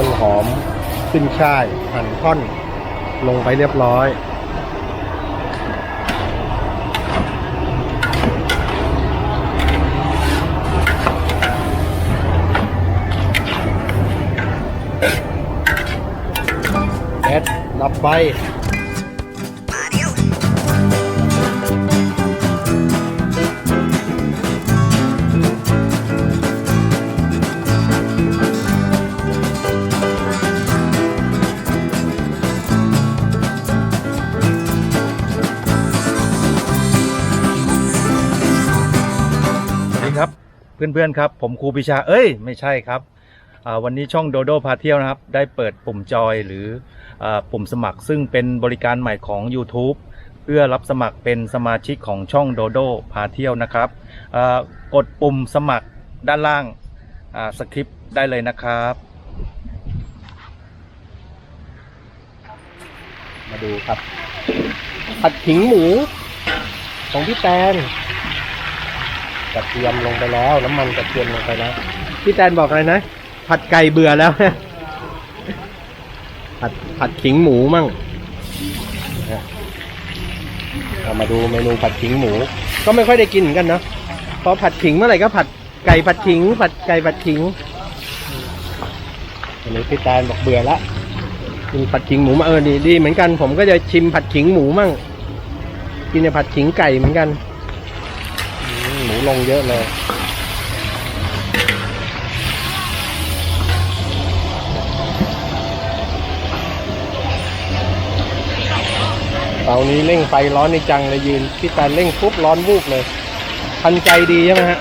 ต้นหอมขึ้นช่ายหั่นท่อนลงไปเรียบร้อย แอดรับใบ เพื่อนๆครับ ผมครูปิชา เอ้ย ไม่ใช่ครับวันนี้ช่องโดโดพาเที่ยวนะครับ ได้เปิดปุ่มจอยหรืออปุ่มสมัคร ซึ่งเป็นบริการใหม่ของ YouTube เพื่อรับสมัครเป็นสมาชิกของช่องโดโดพาเที่ยวนะครับกดปุ่มสมัครด้านล่างาสคริปต์ได้เลยนะครับ มาดูครับผัดขิงหมูของพี่แตน กระเทียมลงไปแล้ว น้ำมันกระเทียมลงไปแล้วพี่แตนบอกอะไรนะ ผัดไก่เบื่อแล้ว ผัดผัดขิงหมูมั่งนะเรามาดูเมนูผัดขิงหมู ก็ไม่ค่อยได้กินเหมือนกันเนาะพอผัดขิงเมื่อไหร่ก็ผัดไก่ผัดขิง ผัดไก่ผัดขิงอันนี้พี่แตนบอกเบื่อละกินผัดขิงหมูมาเออดีดีเหมือนกันผมก็จะชิมผัดขิงหมูมั่งกินในผัดขิงไก่เหมือนกันอืมหมู ลงเยอะเลยเตานี้เร่งไฟร้อนในจังเลยยืนพี่ตาเร่งปุ๊บร้อนวูบเลยทันใจดีใช่ไหมฮะ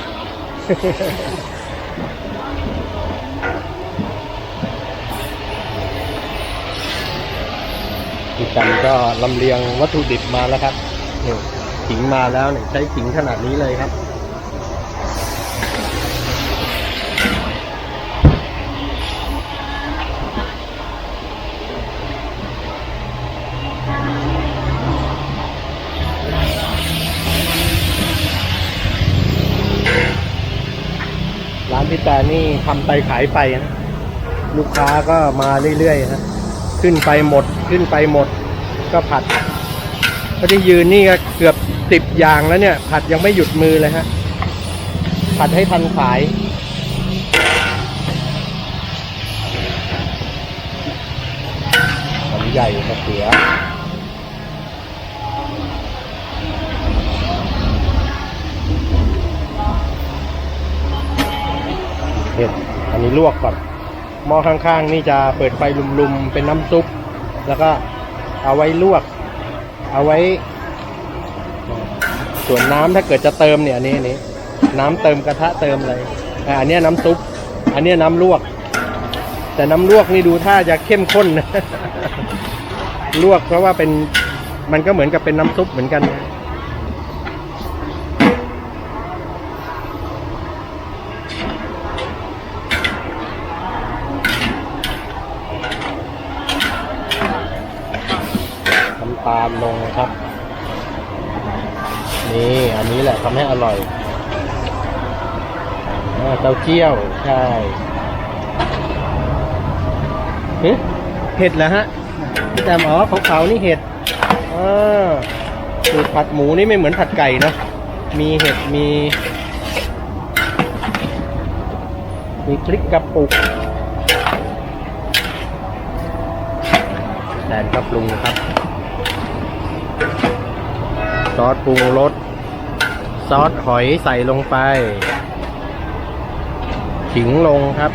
พี่กันก็ลำเลียงวัตถุดิบมาแล้วครับนี่ขิงมาแล้วเนี่ยใช้ขิงขนาดนี้เลยครับ พี่แต่นี่ทำไปขายไปนะลูกค้าก็มาเรื่อยๆฮะขึ้นไปหมดขึ้นไปหมด ก็ผัดก็ที่ยืนนี่ก็เกือบสิบอย่างแล้วเนี่ย ผัดยังไม่หยุดมือเลยฮะ ผัดให้ทันขายหอมใหญ่มะเขือ เห็ด อันนี้ลวกก่อน หม้อข้างๆ นี่จะเปิดไฟลุมๆ เป็นน้ำซุป แล้วก็เอาไว้ลวก เอาไว้ ส่วนน้ำถ้าเกิดจะเติมเนี่ยอันนี้อันนี้ น้ำเติมกระทะเติมอะไรอ่าอันนี้น้ำซุป อันนี้น้ำลวก แต่น้ำลวกนี่ดูท่าจะเข้มข้นนะลวกเพราะว่าเป็นมันก็เหมือนกับเป็นน้ำซุปเหมือนกันนะ ตาลลงนะครับ นี่อันนี้แหละทำให้อร่อยเต้าเจี้ยว ใช่เฮ้เห็ดเหรอฮะพี่แตมอ๋อขาวๆนี่เห็ดอ่าสูตรผัดหมูนี่ไม่เหมือนผัดไก่เนอะมีเห็ดมี มีพริกกระปุกแทนก็ปรุงครับ ซอสปรุงรสซอสหอยใส่ลงไปขิงลงครับ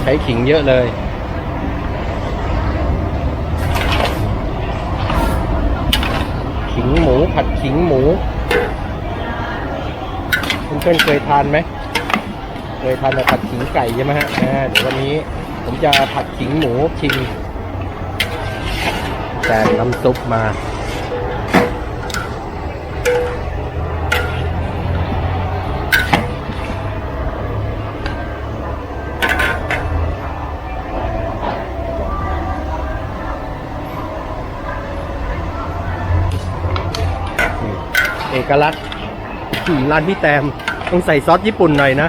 ใช้ขิงเยอะเลย ขิงหมูผัดขิงหมู คุณเพื่อนเคยทานไหมเคยทานแต่ผัดขิงไก่ใช่ไหมฮะเดี๋ยววันนี้ผมจะผัดขิงหมูชิมแต่น้ำซุปมา อกลักษณ์ร้านพี่แตมต้องใส่ซอสญี่ปุ่นหน่อยนะ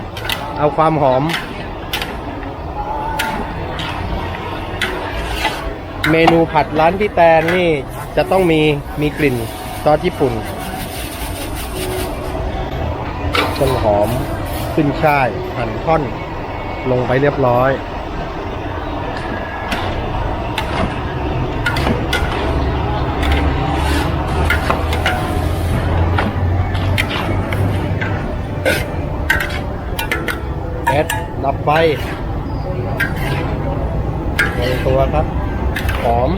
เอาความหอม เมนูผัดร้านพี่แตมนี่จะต้องมีมีกลิ่นซอสญี่ปุ่นต้นหอมขึ้นช่ายหั่นท่อน ลงไปเรียบร้อย ดับไฟลงตัวครับ หอม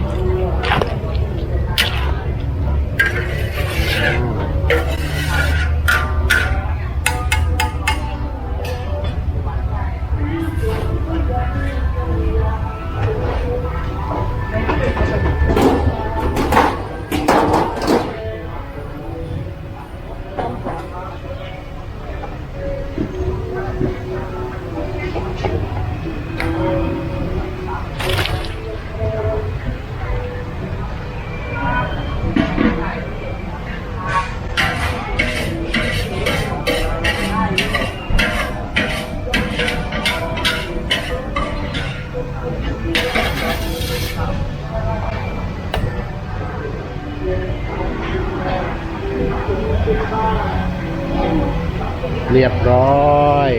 เรียบร้อย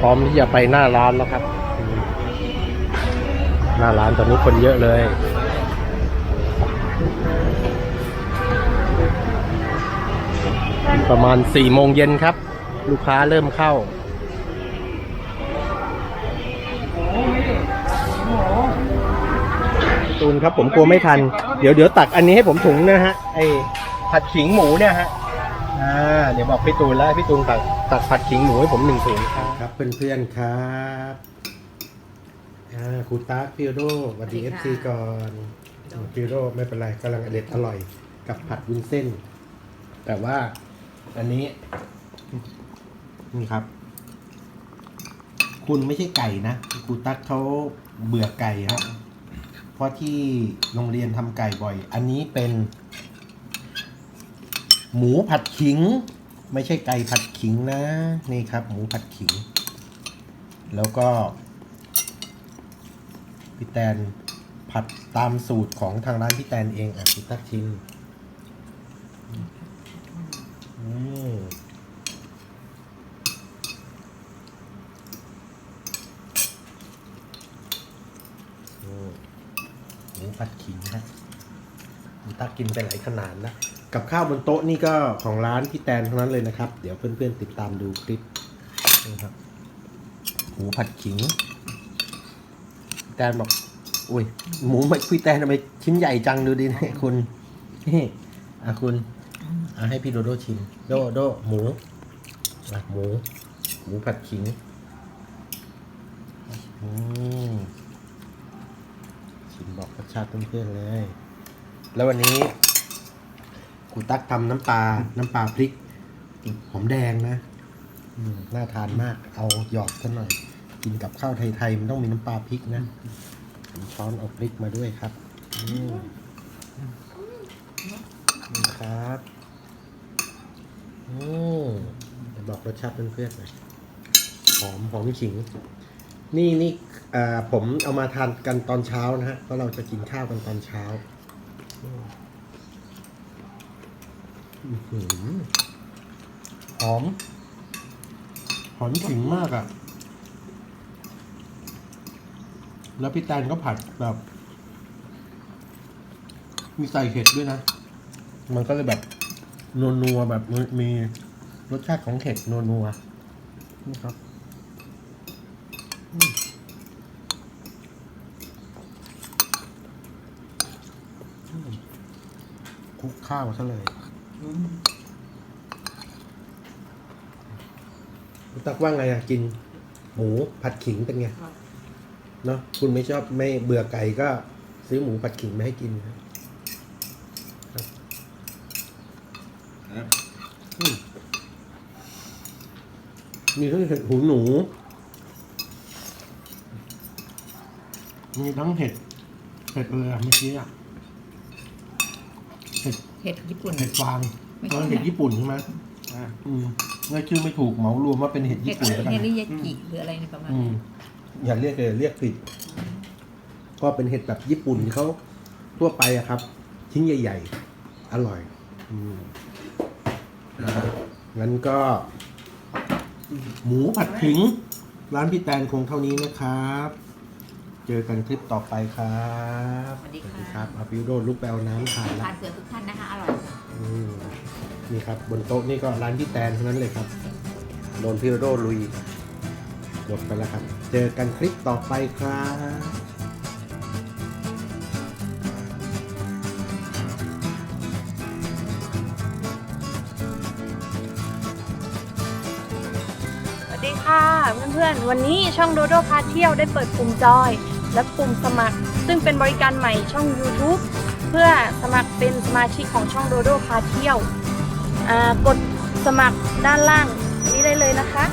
พร้อมที่จะไปหน้าร้านแล้วครับ หน้าร้านตอนนี้คนเยอะเลยประมาณสี่โมงเย็นครับ ลูกค้าเริ่มเข้า ตูนครับผมกลัวไม่ทัน เดี๋ยวเดี๋ยวตักอันนี้ให้ผมถุงนะฮะ ไอผัดขิงหมูเนี่ยฮะ อ่าเดี๋ยวบอกพี่ตูนแล้วให้พี่ตูนตักตักผัดขิงหมูให้ผมหนึ่งถุงครับครับเพื่อนๆครับอ่าครูตั๊กพี่โดสวัสดีเอฟซีก่อนพี่โดไม่เป็นไรกำลังอเด็ดอร่อยกับผัดวุ้นเส้น แต่ว่าอันนี้ นี่ครับ คุณไม่ใช่ไก่นะครูตั๊กเขาเบื่อไก่ครับเพราะที่โรงเรียนทำไก่บ่อย อันนี้เป็น หมูผัดขิง ไม่ใช่ไก่ผัดขิงนะ นี่ครับ หมูผัดขิง แล้วก็พี่แตนผัดตามสูตรของทางร้านพี่แตนเองอะพี่ตักชิมอืมอืมหมูผัดขิงฮะผม ตักกินไปหลายขนาดนะ กับข้าวบนโต๊ะนี่ก็ของร้านพี่แตนทั้งนั้นเลยนะครับ เดี๋ยวเพื่อนๆติดตามดูคลิปนะครับหมูผัดขิง แตนบอกอุ้ยหมูไม่พี่แตนทำไมชิ้นใหญ่จังดูดิเนี่ยคุณนี่อะคุณอะให้พี่โดโดชิม โดโดหมูอะหมู หมูผัดขิงอืมชิมบอกรสชาติเพื่อนๆเลย แล้ววันนี้ครูตักทำน้ำปลา น้ำปลาพริกหอมแดงนะอืมน่าทานมาก เอาหยอดซะหน่อย กินกับข้าวไทยๆมันต้องมีน้ำปลาพริกนะผมช้อนเอาพริกมาด้วยครับอืมนี่ครับอืมเดี๋ยวบอกรสชาติเพื่อนๆหน่อยหอมหอมขิง นี่นี่อ่าผมเอามาทานกันตอนเช้านะฮะเพราะเราจะกินข้าวกันตอนเช้าอื้อ หอม หอมขิงมากอะ่ะ แล้วพี่แตนก็ผัดแบบ มีใส่เห็ดด้วยนะ มันก็เลยแบบนัวๆแบบมีมีรสชาติของเห็ดนัวๆนี่ครับอืมอืมคลุก ข้าวซะเลยคุณตักว่าไงอะกิน หมูผัดขิงเป็นไงเนาะคุณไม่ชอบไม่เบื่อไก่ก็ซื้อหมูผัดขิงมาให้กินครับครับอืมมีทั้งเห็ดหูหนู มีทั้งเห็ดเห็ดอะไรอะเมื่อกี้อะ เห็ดเห็ดญี่ปุ่น เห็ดฟางไม่เอใช่อเห็ดญี่ปุ่นใช่ไหมอ่าอืมเรียกชื่อไม่ถูกเหมารวมว่าเป็นเห็ดเห็ญี่ดปุ่นแล้วกันเฮนะริยากิหรืออะไรในประมาณอืนั้มนอย่าเรียกเลยเรียกผิดผก็เป็นเห็ดแบบญี่ปุ่นที่เขาทั่วไปอะครับ ชิ้นใหญ่ ๆ อร่อย อืมนะครับงั้นก็ หมูผัดขิง ร้านพี่แตนคงเท่านี้นะครับ เจอกันคลิปต่อไปครับสวัสดีค่ะ ครับอาพิวโดลูกแปลน้ำทานแล้วทานเผื่อทุกท่านนะคะ อร่อยอืมนี่ครับบนโต๊ะนี่ก็ร้านพี่แตนทั้งนั้นเลยครับ โดนพิวโดลุยหมดไปแล้วครับ เจอกันคลิปต่อไปครับสวัสดีค่ะเพื่อนๆ วันนี้ช่องโดโดพาเที่ยวได้เปิดปุ่มจอย และปุ่มสมัคร ซึ่งเป็นบริการใหม่ช่อง YouTube เพื่อสมัครเป็นสมาชิกของช่องโดโดพาเที่ยวกดสมัครด้านล่างนี้ได้เลยนะคะ